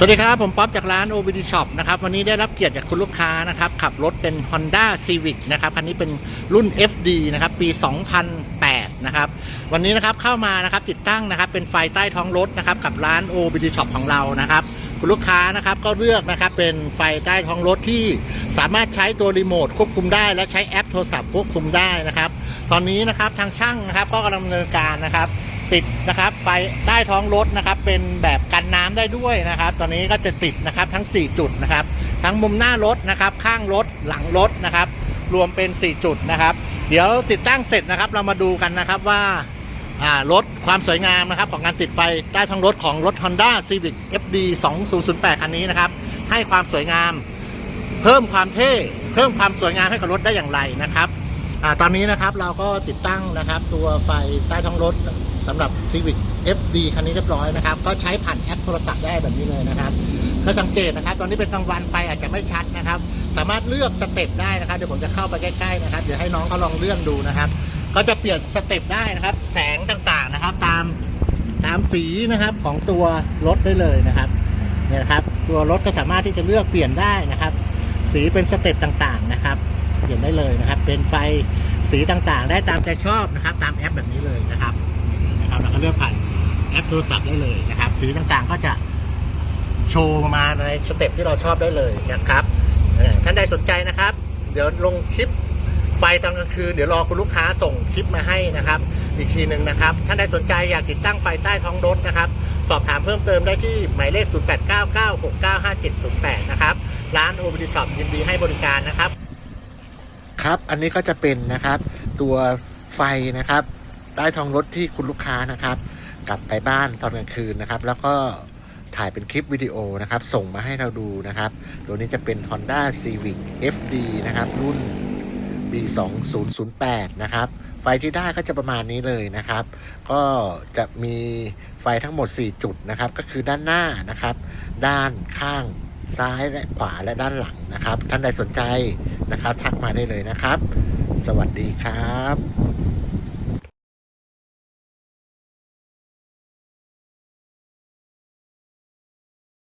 สวัสดีครับ ผมป๊อปจากร้าน OBD Shop นะครับ วันนี้ได้รับเกียรติจากคุณลูกค้านะครับ ขับรถเป็น Honda Civic นะครับ คันนี้เป็นรุ่น FD นะครับ ปี 2008 นะครับ วันนี้นะครับเข้ามานะครับติดตั้งนะครับเป็นไฟใต้ท้องรถนะครับ กับร้าน OBD Shop ของเรานะครับ คุณลูกค้านะครับก็เลือกนะครับเป็นไฟใต้ท้องรถที่สามารถใช้ตัวรีโมทควบคุมได้ และใช้แอปโทรศัพท์ควบคุมได้นะครับ ตอนนี้นะครับทางช่างนะครับก็กำลังดำเนินการนะครับ ติดนะครับไฟใต้ท้องรถนะครับ เป็นแบบกันน้ำได้ด้วยนะครับ ตอนนี้ก็จะติดนะครับทั้ง 4 จุดนะครับ ทั้งมุมหน้ารถนะครับ ข้างรถหลังรถนะครับ รวมเป็น 4 จุดนะครับ เดี๋ยวติดตั้งเสร็จนะครับ เรามาดูกันนะครับว่าอ่ารถความสวยงามนะครับของการติดไฟใต้ท้องรถของรถ Honda Civic FD 2008 คันนี้นะครับ ให้ความสวยงาม เพิ่มความเท่ เพิ่มความสวยงามให้กับรถได้อย่างไรนะครับ อาตอนนี้นะครับเราก็ติดตั้งนะครับ ตัวไฟใต้ท้องรถสำหรับ Civic FD คันนี้เรียบร้อยนะครับ ก็ใช้ผ่านแอปโทรศัพท์ได้แบบนี้เลยนะครับถ้าสังเกตนะครับ ตอนนี้เป็นกลางวันไฟอาจจะไม่ชัดนะครับ สามารถเลือกสเต็ปได้นะครับ เดี๋ยวผมจะเข้าไปใกล้ๆนะครับ เดี๋ยวให้น้องเขาลองเลื่อนดูนะครับ ก็จะเปลี่ยนสเต็ปได้นะครับ แสงต่างๆนะครับ ตามตามสีนะครับของตัวรถได้เลยนะครับเนี่ยนะครับ ตัวรถก็สามารถที่จะเลือกเปลี่ยนได้นะครับ สีเป็นสเต็ปต่างๆนะครับ เปลี่ยนได้เลยนะครับ เป็นไฟสีต่างๆ ได้ตามใจชอบนะครับ ตามแอปแบบนี้เลยนะครับนะครับเราก็เลือกผ่านแอปโทรศัพท์ได้เลยนะครับ สีต่างๆก็จะโชว์มาในสเต็ปที่เราชอบได้เลยนะครับท่านใดสนใจนะครับ เดี๋ยวลงคลิปไฟตอนกลางคืนเดี๋ยวรอคุณลูกค้าส่งคลิปมาให้นะครับ อีกทีหนึ่งนะครับ ท่านใดสนใจอยากติดตั้งไฟใต้ท้องรถนะครับ สอบถามเพิ่มเติมได้ที่หมายเลข 0899695708 นะครับ ร้าน OBD Shop ยินดีให้บริการนะครับ ครับ อันนี้ก็จะเป็นนะครับตัวไฟนะครับใต้ท้องรถที่คุณลูกค้านะครับ กลับไปบ้านตอนกลางคืนนะครับ แล้วก็ถ่ายเป็นคลิปวิดีโอนะครับ ส่งมาให้เราดูนะครับ ตัวนี้จะเป็น Honda Civic FD นะครับ รุ่น B2008 นะครับไฟที่ได้ก็จะประมาณนี้เลยนะครับ ก็จะมีไฟทั้งหมด 4 จุดนะครับ ก็คือด้านหน้านะครับ ด้านข้าง ซ้ายและขวาและด้านหลังนะครับ ท่านใดสนใจนะครับ ทักมาได้เลยนะครับ สวัสดีครับ